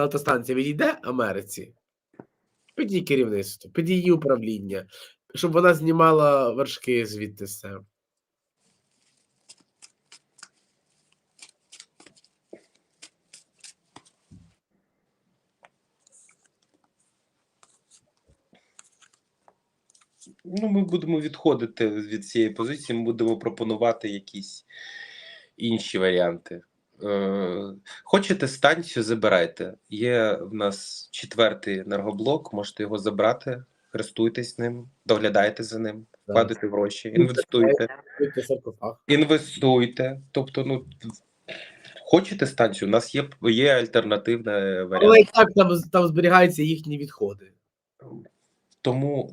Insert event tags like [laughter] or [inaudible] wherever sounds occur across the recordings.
автостанція відійде Америці під її керівництво, під її управління, щоб вона знімала вершки звідти все. Ну, ми будемо відходити від цієї позиції, ми будемо пропонувати якісь інші варіанти. Е, хочете станцію, забирайте. Є в нас четвертий енергоблок, можете його забрати, користуйтесь ним, доглядайте за ним, Да. вкладайте гроші, інвестуйте. Інвестуйте. Тобто, ну хочете станцію? У нас є, є альтернативний варіант. Але і так там, там зберігаються їхні відходи. Тому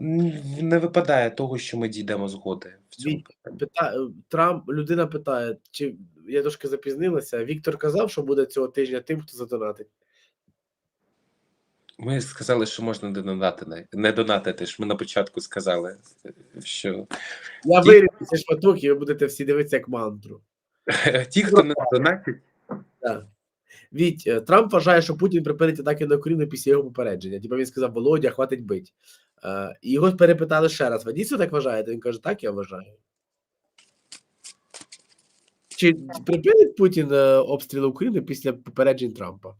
не випадає того, що ми дійдемо згоди в цьому Вік- питанні. Трамп, людина питає, чи я трошки запізнилася. Віктор казав, що буде цього тижня тим, хто задонатить. Ми сказали, що можна не донатити. Не донатити ж. Ми на початку сказали, що Я Ті- вирішу ці шматок, і ви будете всі дивитися як мантру. [laughs] ті, хто не донатить, Так. Віть, е, Трамп вважає, що Путін припинить атаки на Україну після його попередження. Типа він сказав, Володя, хватить бить. Е, його перепитали ще раз: ви дійсно так вважаєте? Він каже, так, я вважаю. Чи припинить Путін е, обстріли України після попереджень Трампа?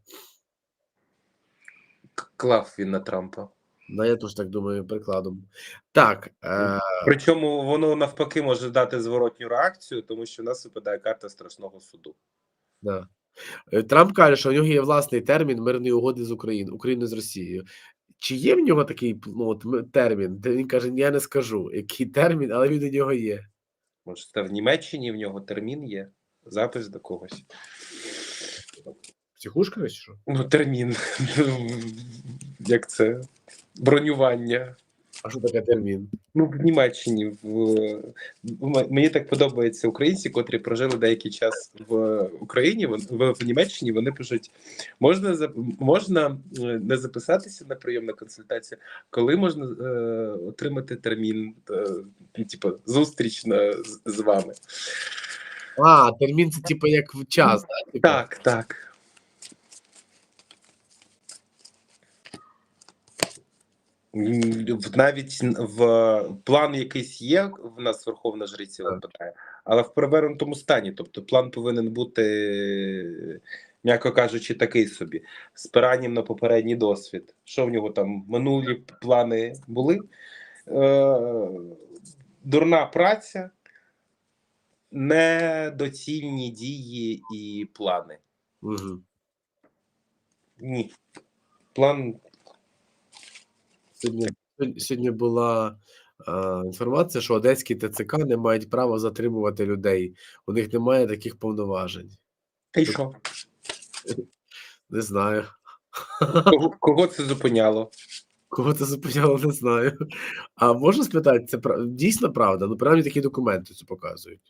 клав він на Трампа. Ну, я теж так думаю, прикладом. Так, е, Причому воно навпаки може дати зворотню реакцію, тому що в нас випадає карта страшного суду. да. Е, Трамп каже, що у нього є власний термін мирної угоди з Україною, України з Росією. Чи є в нього такий ну, от, термін, де він каже, я не скажу, який термін, але він у нього є. Може, це в Німеччині в нього термін є, запис до когось. Психушка чи що? Ну, термін. [laughs] Як це? Бронювання. А що таке термін? Ну, в Німеччині в, в мені так подобається українці, котрі прожили деякий час в Україні. вон- в, в Німеччині вони пишуть: можна за- можна е, не записатися на прийом на консультацію, коли можна е, отримати термін, е, типу, зустріч на, з, з вами. А, термін це типу як в час? Типу? Так, так. М, в- Навіть в план якийсь є, в нас Верховна Жриця випадає, але в перевернутому стані. Тобто план повинен бути, м'яко кажучи, такий собі, спиранням на попередній досвід. Що в нього там минулі плани були? Е, дурна праця, недоцільні дії і плани. Угу. Ні. План Сьогодні, сьогодні- була е, інформація, що одеські ТЦК не мають права затримувати людей. У них немає таких повноважень. Й що? Не знаю. Кого, кого це зупиняло? Кого це зупиняло, не знаю. А можна спитати, це дійсно правда? Ну, принаймні такі документи це показують.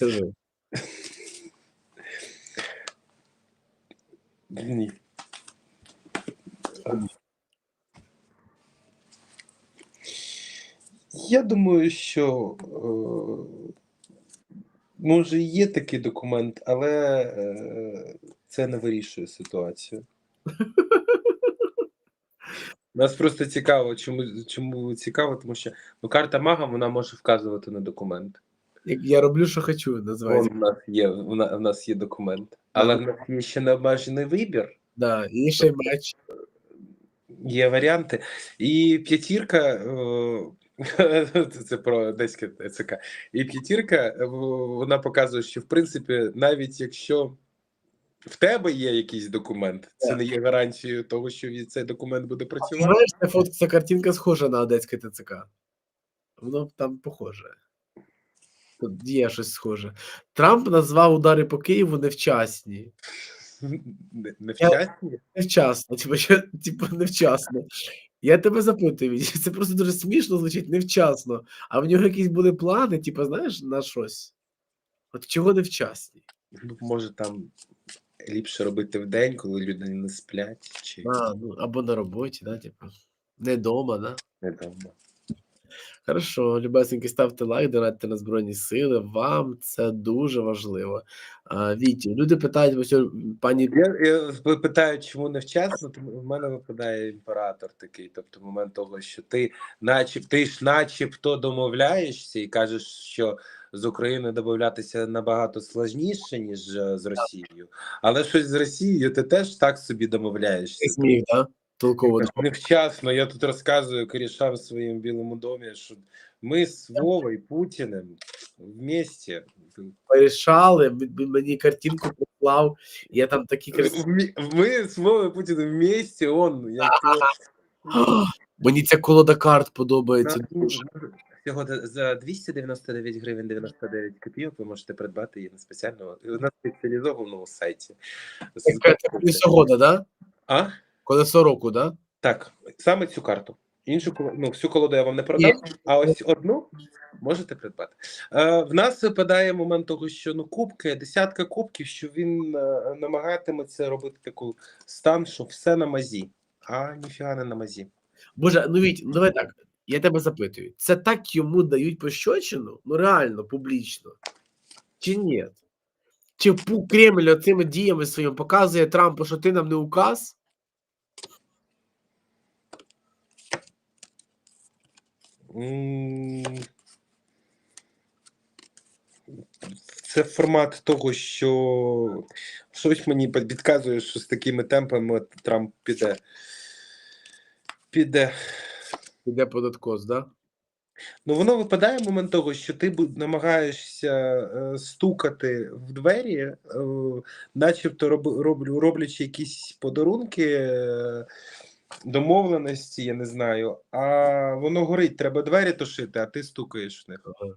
Кажи. Ні. Я думаю, що е, може є такий документ, але е, це не вирішує ситуацію. Нас просто цікаво, чому, чому цікаво, тому що ну, карта мага вона може вказувати на документ. Я роблю, що хочу, називається. В нас є, в на- в нас є документ, але в нас є ще необмежений вибір. Да, і ще й меч. Є варіанти. І п'ятірка, е, [laughs] це про одеське ТЦК. І п'ятірка, е, вона показує, що в принципі, навіть якщо в тебе є якийсь документ, це не є гарантією того, що цей документ буде працювати. Знаєш, ця фотка, ця картинка схожа на одеське ТЦК. Воно там похоже. Є щось схоже. Трамп назвав удари по Києву невчасні. Невчасні? Невчасно, типу, що, типу, невчасно. Я тебе запитую, це просто дуже смішно звучить невчасно. А в нього якісь були плани, типу, знаєш, на щось. От чого невчасні? Ну, Може там ліпше робити в день, коли люди не сплять, чи А, ну, або на роботі, да, типу. Не вдома, да? не дома. Хорошо, любесенькі, ставте лайк, донатьте на Збройні Сили. Вам це дуже важливо. А, Вітю, люди питають, ось, о, пані Я, я питаю, чому невчасно, тому в мене випадає імператор такий. Тобто, момент того, що ти, начеб, ти ж начебто домовляєшся і кажеш, що з Україною домовлятися набагато складніше, ніж е, з Росією. Але щось з Росією ти теж так собі домовляєшся. зміг, да? Толково. Невчасно, я тут розказую корішам в своєму білому домі, що ми з Вовою Путіним вместе Порішали, мені картинку прислав, я там такі красиві. Ми з Вовою Путіним вместе, он як [laughs] Мені ця колода карт подобається дуже. Всього за- за 299 гривень 99 копійок ви можете придбати її на спеціальному на спеціалізованому сайті. Це це колесо года, да? А? Колесо року, да? Так, саме цю карту. Іншу ну, всю колоду я вам не продам, а ось одну можете придбати. Е, в нас випадає момент того, що ну кубки, десятка кубків, що він е, намагатиметься робити таку стан, що все на мазі, а ніфіга не на мазі. Боже, ну Віть, ну давай так. Я тебе запитую, це так йому дають пощочину? Ну реально, публічно. Чи ні? Чи Пу- Кремль цими діями своїми показує Трампу, що ти нам не указ? Це формат того, що щось мені підказує, що з такими темпами Трамп піде. Піде. Іде податкос, да? Ну, воно випадає момент того, що ти намагаєшся е, стукати в двері, е, начебто роб, роблячи якісь подарунки, е, домовленості, я не знаю, а воно горить, треба двері тушити, а ти стукаєш в них. Ага.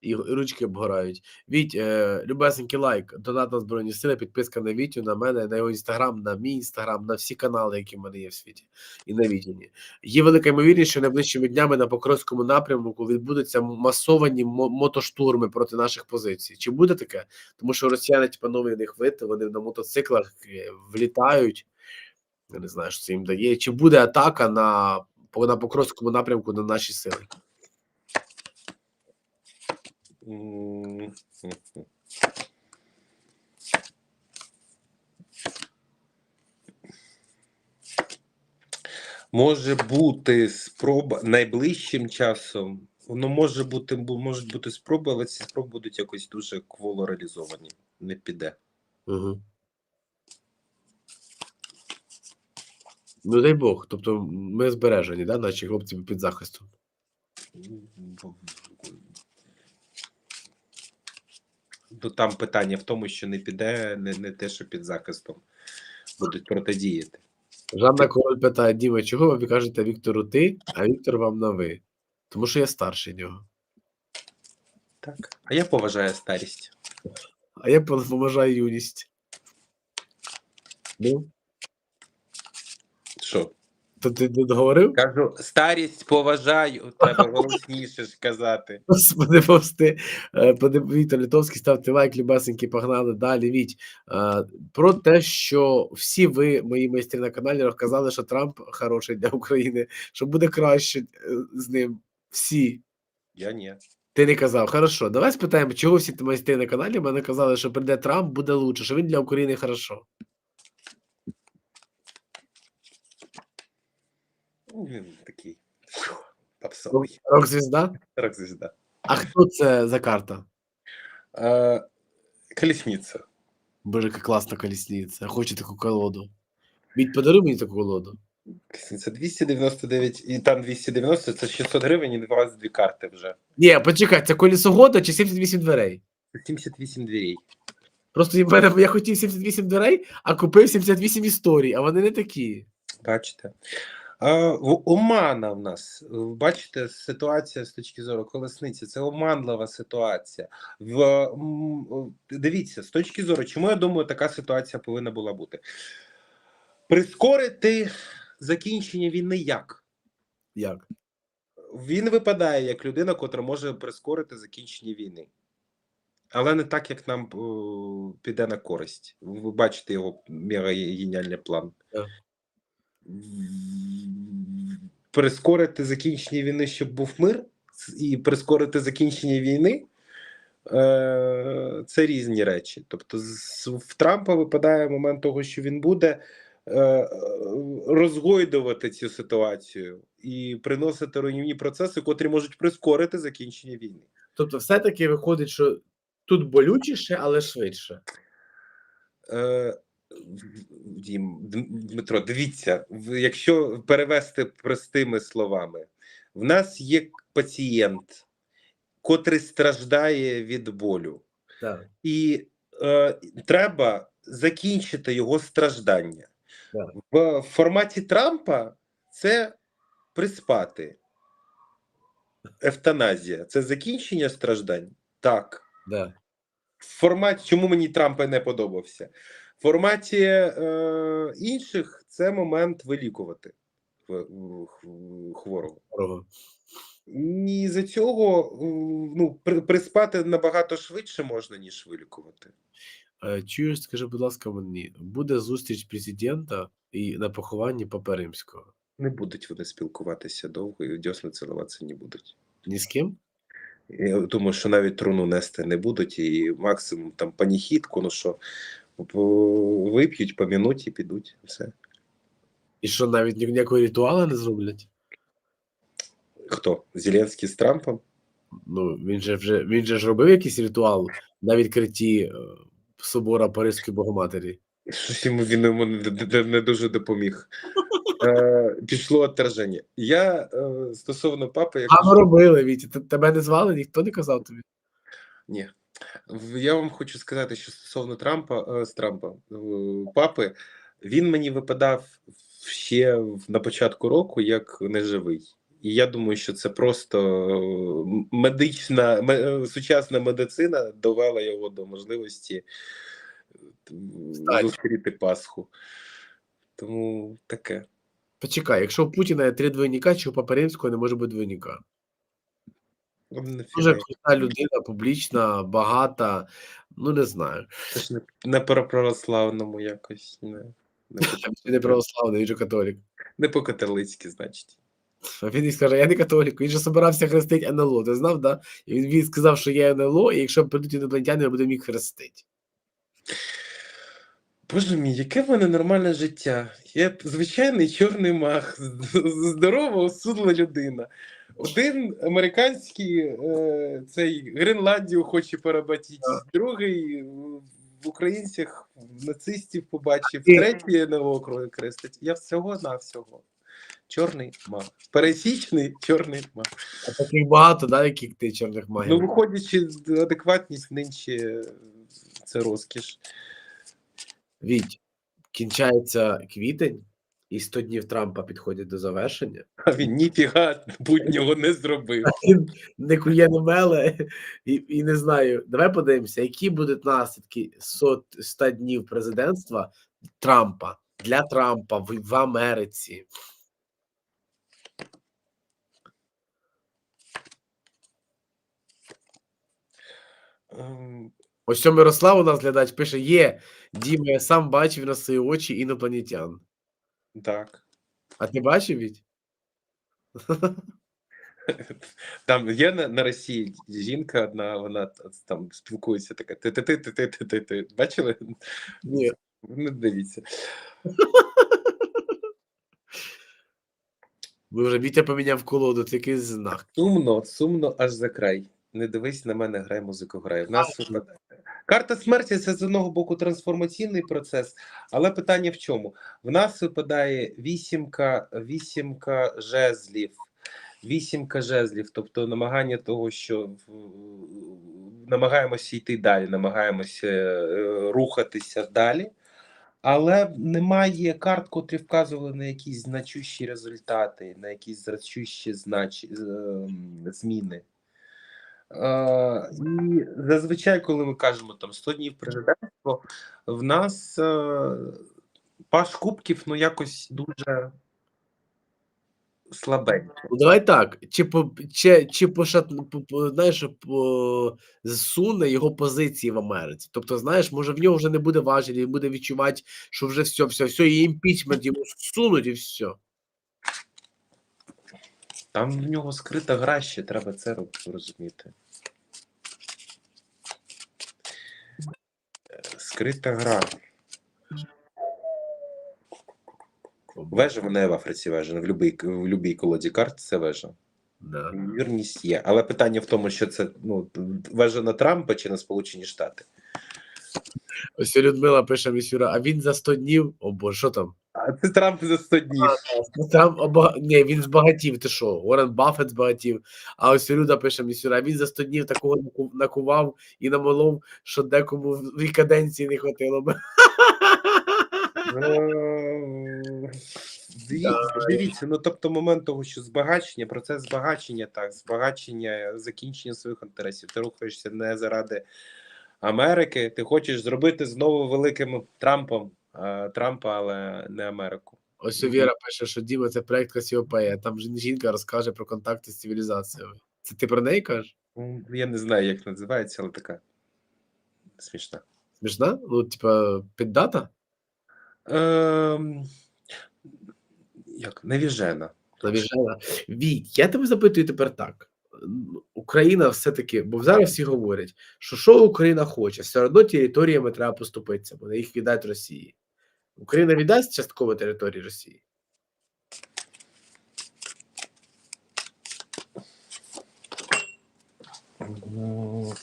І, ручки обгорають. Віть, е, любесенький лайк, донат на Збройні Сили, підписка на Вітю, на мене, на його інстаграм, на мій інстаграм, на всі канали, які в мене є в світі, і на Вітіні. Є велика ймовірність, що найближчими днями на Покровському напрямку відбудуться масовані мо- мотоштурми проти наших позицій. Чи буде таке? Тому що росіяни, типу, новий них вид, вони на мотоциклах е, влітають. Я не знаю, що це їм дає. Чи буде атака на, на Покровському напрямку на наші сили? Може бути спроба найближчим часом. Воно може бути, можуть бути спроби, але ці спроби будуть якось дуже кволо реалізовані. Не піде. Угу. Ну, дай Бог. Тобто ми збережені, да, наші хлопці під захистом. Ну, там питання в тому, що не піде не, не те, що під захистом будуть протидіяти. Жанна Король питає: Діма, чого ви кажете Віктору ти, а Віктор вам на ви? Тому що я старший нього. Так. А я поважаю старість. А я поважаю юність. Ну, Що? то ти не договорив? Кажу, старість поважаю, треба [laughs] голосніше ж казати. Господи, повсти. Е, Віктор Литовський, ставте лайк, любасенькі, погнали далі. Віть. Е, Про те, що всі ви, мої майстри на каналі, розказали, що Трамп хороший для України, що буде краще е, з ним. Всі. Я ні. Ти не казав. Хорошо, давай спитаємо, чого всі майстри на каналі мене казали, що прийде Трамп, буде лучше, що він для України хорошо. Він такий попсовий. Рок-звізда? Рок звізда. А хто це за карта? А, колісниця. Боже, яка класна колісниця. Я хочу таку колоду. Віть, подаруй мені таку колоду. Колісниця 299, і там 290, це 600 гривень і 22 карти вже. Ні, почекай, це колесо года чи 78 дверей? Це 78 дверей. Просто мене- я хотів 78 дверей, а купив 78 історій, а вони не такі. Бачите? Омана в нас. Бачите, ситуація з точки зору колесниці, це оманлива ситуація. В, дивіться, з точки зору, чому я думаю, така ситуація повинна була бути. Прискорити закінчення війни як? Як? Він випадає як людина, котра може прискорити закінчення війни. Але не так, як нам о, піде на користь. Ви бачите його мега геніальний план. Прискорити закінчення війни, щоб був мир, і прискорити закінчення війни. е, Це різні речі. Тобто, в Трампа випадає момент того, що він буде е, розгойдувати цю ситуацію і приносити руйнівні процеси, котрі можуть прискорити закінчення війни. Тобто, все-таки виходить, що тут болючіше, але швидше. Е, Дмитро, дивіться, якщо перевести простими словами, в нас є пацієнт, котрий страждає від болю, Так. і е, треба закінчити його страждання. Так. В форматі Трампа це приспати. Евтаназія це закінчення страждань? Так. Да. В форматі, чому мені Трамп не подобався? В форматі е, інших це момент вилікувати хв- хв- хворого. І за цього е, ну, приспати набагато швидше можна, ніж вилікувати. Е, Чуєш, скажи, будь ласка, мені, буде зустріч президента і на похованні Папи Римського? Не будуть вони спілкуватися довго і дьосни цілуватися не будуть. Ні з ким? Я думаю, що навіть труну нести не будуть, і максимум там паніхідку, ну що вип'ють, помінуть і підуть. Все. І що навіть ніякого ритуалу не зроблять? Хто? Зеленський з Трампом? Ну, він же вже він же ж робив якийсь ритуал на відкритті е, собора Паризької Богоматері. Щось йому він йому не, дуже допоміг. Е, пішло отторження. Я е, стосовно папи, я А ми робили, Вітя. Т- Тебе не звали, ніхто не казав тобі. ні. Я вам хочу сказати, що стосовно Трампа е, з Трампа, е, папи, він мені випадав ще на початку року як неживий. І я думаю, що це просто е, медична сучасна медицина довела його до можливості зустріти Пасху. Тому таке. Почекай, якщо у Путіна є три двойника, чи у Римського не може бути двойника? Дуже крута людина, публічна, багата. Ну не знаю. Це ж не, не по православному якось. Не, не, [laughs] не православний, він же католік. не по католицьки, значить. А він і скаже, я не католік. Він же собирався хрестити НЛО. Ти знав, да? І він, він сказав, що є НЛО, і якщо прийдуть інопланетяни, ми будемо їх хрестити. Боже мій, яке в мене нормальне життя. Я звичайний чорний мах, здорова, осудла людина. Один американський е, цей Гренландію хоче поработити, другий в українцях нацистів побачив, НЛО крові крестить. Я всього на всього. Чорний мах. Пересічний чорний мах. А таких багато, да, яких ти чорних магів. Ну, виходячи, адекватність нинче це розкіш. Віть, кінчається квітень, і 100 днів Трампа підходять до завершення. А він ніфіга будь-нього не зробив. [laughs] Він не кує не меле, і, і не знаю. Давай подивимося, які будуть наслідки 100, 100 днів президентства Трампа для Трампа в, в Америці. Ем, Ось Мирослав у нас глядач пише: є Діма, я сам бачив на свої очі інопланетян. Так. А ти бачив Віть? [laughs] [laughs] Там є на, на Росії жінка одна, вона там спілкується така. Ти ти ти ти ти ти ти ти бачили? Ні. Не дивіться. Ви вже Вітя поміняв колоду, такий знак. Сумно, сумно аж за край. Не дивись на мене, грай музику, грай. В нас випадає. Карта смерті це з одного боку трансформаційний процес, але питання в чому? В нас випадає вісімка, вісімка жезлів. Вісімка жезлів, тобто намагання того, що намагаємося йти далі, намагаємося е, рухатися далі, але немає карт, котрі вказували на якісь значущі результати, на якісь значущі знач... ем, зміни. Е, і зазвичай, коли ми кажемо там 100 днів президентства, в нас е, паш кубків ну якось дуже слабенько. Ну, давай так, чи по чи, чи пошат, по, знаєш, по, зсуне його позиції в Америці. Тобто, знаєш, може в нього вже не буде важелі, він буде відчувати, що вже все, все, все, і імпічмент йому сунуть, і все. Там в нього скрита гра ще, треба це розуміти. Скрита гра. Вежа вона в Африці вежа. В любій, в любій колоді карт це вежа. Да. Ймовірність є. Але питання в тому, що це ну, вежа на Трампа чи на Сполучені Штати. Ось Людмила пише Місюра, а він за 100 днів. О боже, що там? Це Трамп за 100 днів. Ну, Там. Ні, він збагатів, ти що? Уоррен Баффет збагатів. А ось Люда пише Місюра, а він за 100 днів такого накував і намолов, що декому в каденції не хватило би. Е, Дивіться, дивіться, ну тобто момент того, що збагачення, процес збагачення, так, збагачення, закінчення своїх інтересів. Ти рухаєшся не заради Америки, ти хочеш зробити знову великим Трампом Трампа, але не Америку. Ось Віра пише, що Діма це проект Касіопея. Там жінка розкаже про контакти з цивілізаціями. Це ти про неї кажеш? Ну, Я не знаю, як називається, але така смішна. Смішна? Ну, типа, піддата? Ем, як навіжена. Навіжена. Віть, я тебе запитую тепер так. Україна все-таки, бо зараз всі говорять, що що Україна хоче, все одно територіями треба поступитися, бо їх віддають Росії. Україна віддасть частково території Росії. Ну.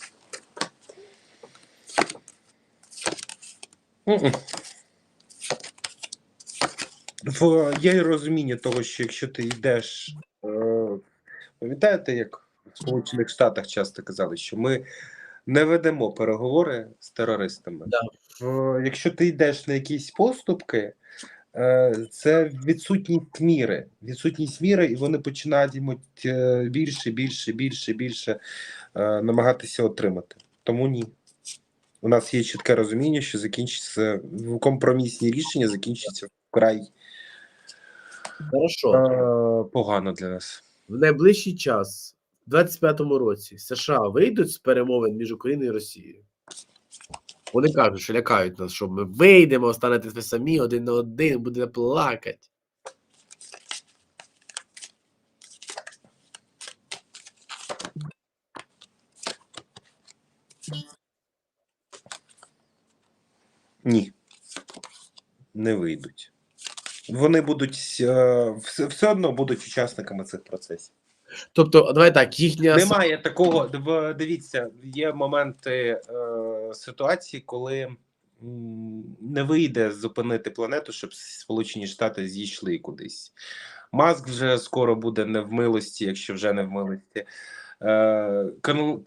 В є розуміння того, що якщо ти йдеш, е, пам'ятаєте, як в Сполучених Штатах часто казали, що ми не ведемо переговори з терористами. Да. В- якщо ти йдеш на якісь поступки, е, це відсутність міри. Відсутність міри, і вони починають е, більше, більше, більше, більше е, намагатися отримати. Тому ні. У нас є чітке розуміння, що закінчиться компромісні рішення закінчиться вкрай Хорошо. е, погано для нас. В найближчий час, в 25-му році, США вийдуть з перемовин між Україною і Росією. Вони кажуть, що лякають нас, що ми вийдемо, останетесь ви самі один на один, будете плакати. Ні. Не вийдуть. Вони будуть е, все, все одно будуть учасниками цих процесів. Тобто, давай так, їхня Немає такого. Дивіться, є моменти е, ситуації, коли не вийде зупинити планету, щоб Сполучені Штати зійшли кудись. Маск вже скоро буде не в милості, якщо вже не в милості. Е, ну,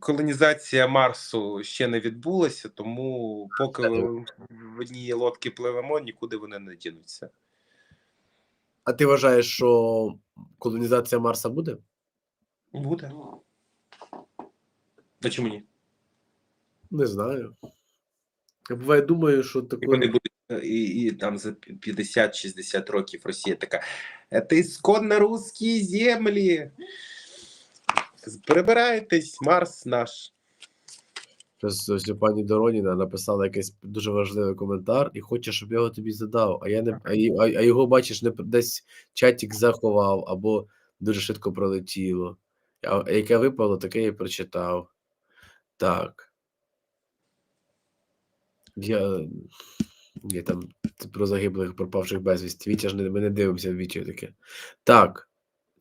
колонізація Марсу ще не відбулася, тому поки в одній лодці пливемо, нікуди вони не дінуться. А ти вважаєш, що колонізація Марса буде? Буде. А чому ні? Не знаю. Я буває думаю, що таке. вони будуть е, і, і там за 50-60 років Росія така. Це ісконно русські землі. Прибирайтесь, Марс наш. Щось ось пані Дороніна написала якийсь дуже важливий коментар і хоче, щоб я його тобі задав. А я не а, а, його, бачиш, не десь чатик заховав або дуже швидко пролетіло. А яке випало, таке я прочитав. Так. Я. Ні, там про загиблих пропавших безвісті. Вітя ж не, ми не дивимося в Вітю таке. Так.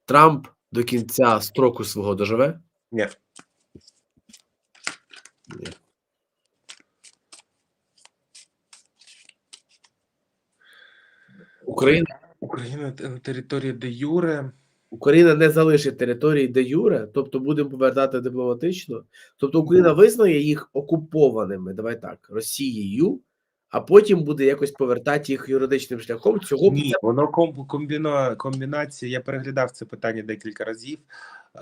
Трамп до кінця строку свого доживе? Ні. Ні. Україна, Україна те- на території де Юре. Україна не залишить території де Юре, тобто будемо повертати дипломатично. Тобто Україна визнає їх окупованими, давай так, Росією, а потім буде якось повертати їх юридичним шляхом. Цього Ні, воно ком- комбіно, комбінація. Я переглядав це питання декілька разів. Е,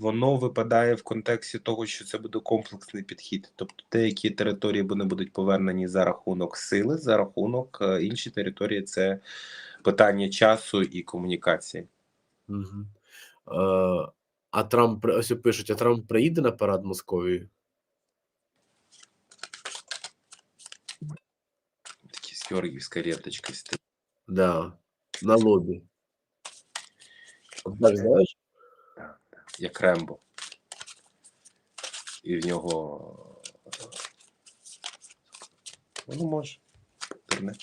воно випадає в контексті того, що це буде комплексний підхід. Тобто деякі території вони будуть повернені за рахунок сили, за рахунок е, інші території це питання часу і комунікації. Угу. Е, а Трамп ось пишуть: а Трамп приїде на парад Московії? Такі з Георгіївська ленточка стоїть. Да, на лобі. Так, знаєш? Як Рембо. І в нього. Ну, може. Дурне.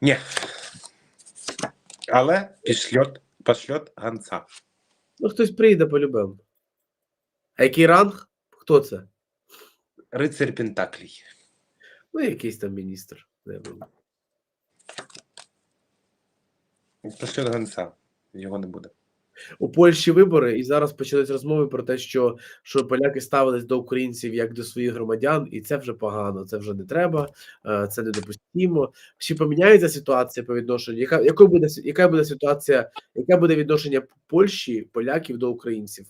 Ні. Але пішльот, пошльот ганца. Ну, хтось прийде по-любому. А який ранг? Хто це? Рицарь Пентаклій. Ну, якийсь там міністр. Пошльот ганца. Його не буде. У Польщі вибори, і зараз почались розмови про те, що, що поляки ставились до українців як до своїх громадян, і це вже погано, це вже не треба, е, це недопустимо. Чи поміняється ситуація по відношенню? Яка, якою буде яка буде ситуація, яке буде відношення Польщі, поляків до українців,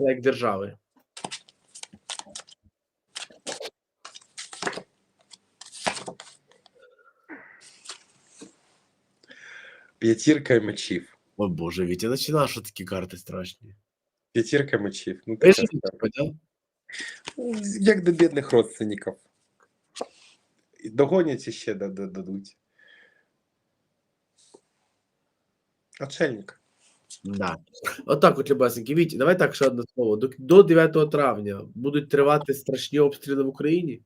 як держави? П'ятірка мечів. О Боже, Вітя, почина, що такі карти страшні. П'ятірка мечів. Ну, ж, да? Як до бідних родственників. Догонять і ще дадуть. Отшельник. Да. Отак, от, любасенькі. Вітя, давай так, ще одне слово. До, до 9 травня будуть тривати страшні обстріли в Україні?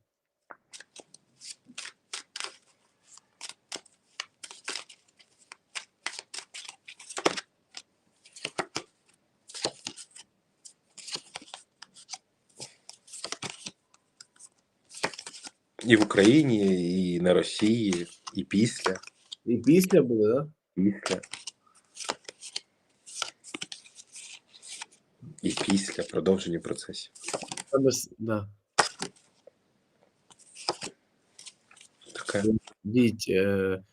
І в Україні, і на Росії, і після. І після буде, да? Після. І після продовження процесів. Да. Таке. Віть, е,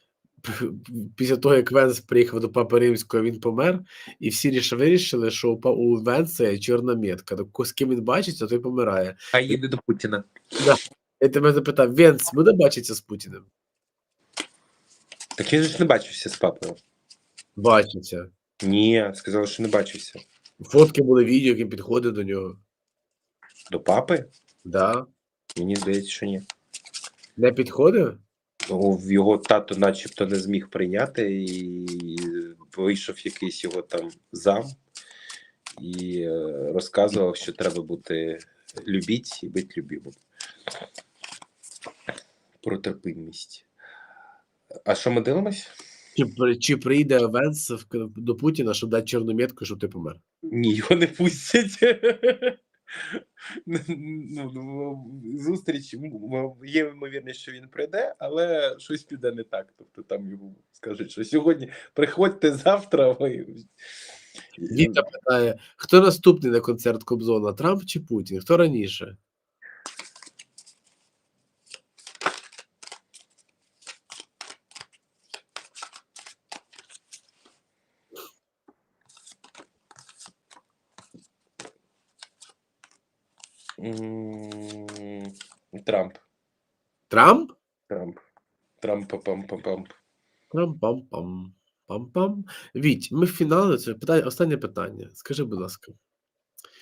[laughs] після того, як Венс приїхав до Папи Римського, він помер, і всі ріш- вирішили, що у, Венса є чорна метка. Так з ким він бачиться, той помирає. А їде до Путіна. Я тебе запитав: Венс буде бачитися з Путіним? Так він же ж не бачився з папою. Бачиться. Ні, сказали, що не бачився. Фотки були відео, він підходить до нього. До папи? Да. Мені здається, що ні. Не підходив? Ну, його тато начебто не зміг прийняти, і вийшов якийсь його там зам і е, розказував, що треба бути любіть і бути любимим. Про терпимість. А що ми дивимось? Чи, чи прийде Венс до Путіна, щоб дати чорну метку, щоб ти помер? Ні, його не пустять. Ну, ну, зустріч м- м- є ймовірність, що він прийде, але щось піде не так. Тобто там йому скажуть, що сьогодні приходьте завтра. Ви... Віта питає: хто наступний на концерт Кобзона? Трамп чи Путін? Хто раніше? Трамп. Трамп? Трамп. Трамп пам пам пам Трам-пам-пам. Пам-пам. Віть, ми в фіналі. Це питання, останнє питання. Скажи, будь ласка,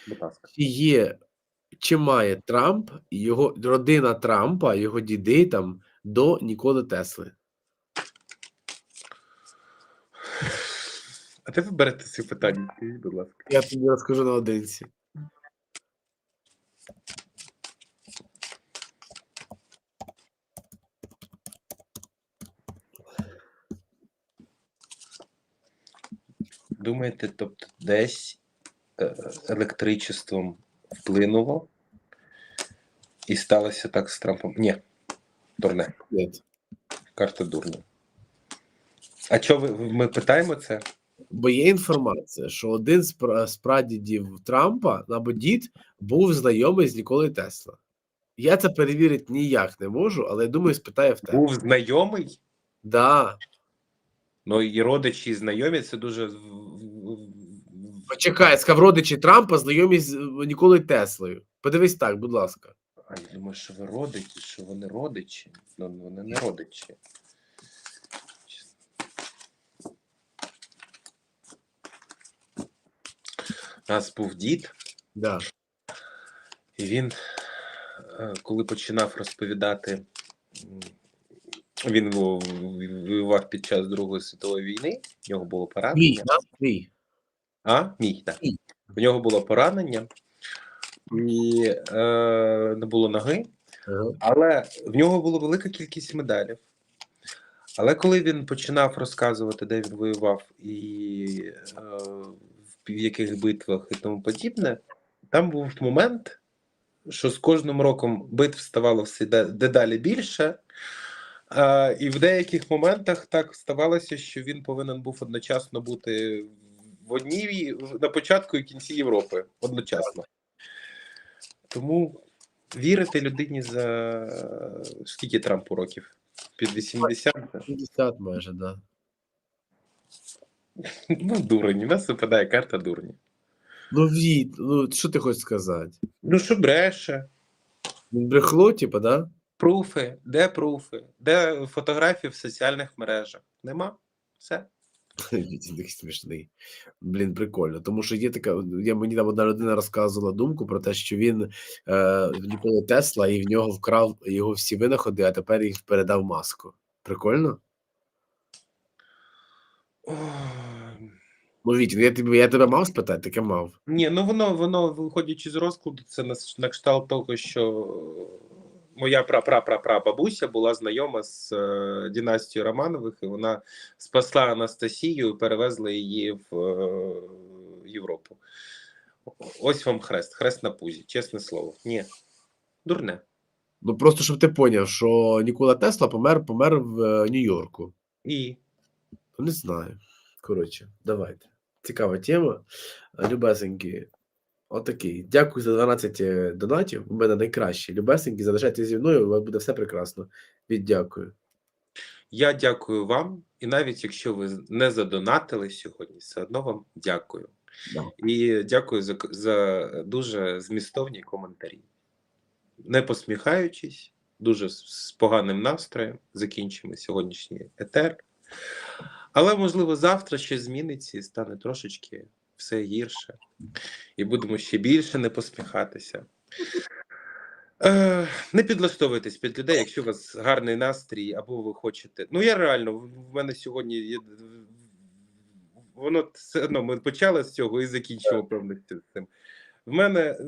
Будь ласка. чи є, чи має Трамп його родина Трампа, його діди там до Ніколи Тесли? А де ви берете ці питання? Будь ласка. Я тобі розкажу наодинці. Думаєте, тобто десь е, електричеством вплинуло і сталося так з Трампом? Ні, дурне. Карта дурня. А чого ви ми питаємо це? Бо є інформація, що один з з прадідів Трампа або дід був знайомий з Ніколою Тесла. Я це перевірити ніяк не можу, але я думаю, спитаю в тебе. Був знайомий? Да. Ну і родичі і знайомі це дуже Почекай, сказав родичі Трампа знайомі з е, Ніколою Теслою. Подивись так, будь ласка. А я думаю, що ви родичі, що вони родичі. Ну вони не родичі. У нас був дід, Да. і він, е, коли починав розповідати, він во- воював під час Другої світової війни, в нього було поранення. да? Твій. А, мій, так. В нього було поранення, і е, не було ноги, але в нього була велика кількість медалів. Але коли він починав розказувати, де він воював і е, в яких битвах і тому подібне, там був момент, що з кожним роком битв ставало все дедалі більше. А, і в деяких моментах так ставалося, що він повинен був одночасно бути в одній на початку і кінці Європи одночасно. Тому вірити людині за скільки Трампу років? Під 80? 50 майже, да. [laughs] Ну, дурень. У нас випадає карта дурні. Ну, від, ну що ти хочеш сказати? Ну, що бреше? Брехло, типа, да? Пруфи, де пруфи? Де фотографії в соціальних мережах? Нема. Все. [laughs] Він такий смішний. Блін, прикольно. Тому що є така. Я мені там одна людина розказувала думку про те, що він е, ніколи Тесла і в нього вкрав його всі винаходи, а тепер їх передав маску. Прикольно? Ну, Віть, я тебе, я тебе мав спитати, таке мав. Ні, ну воно, воно, виходячи з розкладу, це на, на кшталт того, що моя пра-пра-пра-пра-бабуся була знайома з е, династією Романових, і вона спасла Анастасію і перевезла її в е, Європу. Ось вам хрест, хрест на пузі, чесне слово. Ні, дурне. Ну просто щоб ти поняв, що Нікола Тесла помер, помер в е, Нью-Йорку. І Не знаю. Коротше, давайте. Цікава тема. Любесенькі. Отакий. Дякую за 12 е, донатів. У мене найкращі. Любесенькі, залишайтеся зі мною, у вас буде все прекрасно. Віддякую. я дякую вам, і навіть якщо ви не задонатили сьогодні, все одно вам дякую. Да. І дякую за, за дуже змістовні коментарі. Не посміхаючись, дуже з, з поганим настроєм закінчимо сьогоднішній етер. Але, можливо, завтра щось зміниться і стане трошечки все гірше. І будемо ще більше не посміхатися. Е, не підлаштовуйтесь під людей, якщо у вас гарний настрій, або ви хочете. Ну, я реально, в мене сьогодні є. Воно все одно ми почали з цього і закінчимо повністю з цим. В мене е,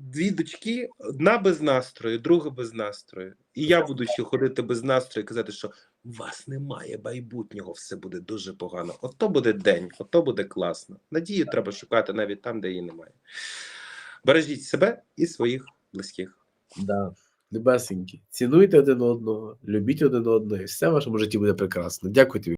дві дочки, одна без настрою, друга без настрою. І я буду ще ходити без настрою і казати, що у вас немає майбутнього, все буде дуже погано. Ото буде день, ото буде класно. Надію треба шукати навіть там, де її немає. Бережіть себе і своїх близьких. Да. Любесенькі. Цінуйте один одного, любіть один одного, і все в вашому житті буде прекрасно. Дякую тобі.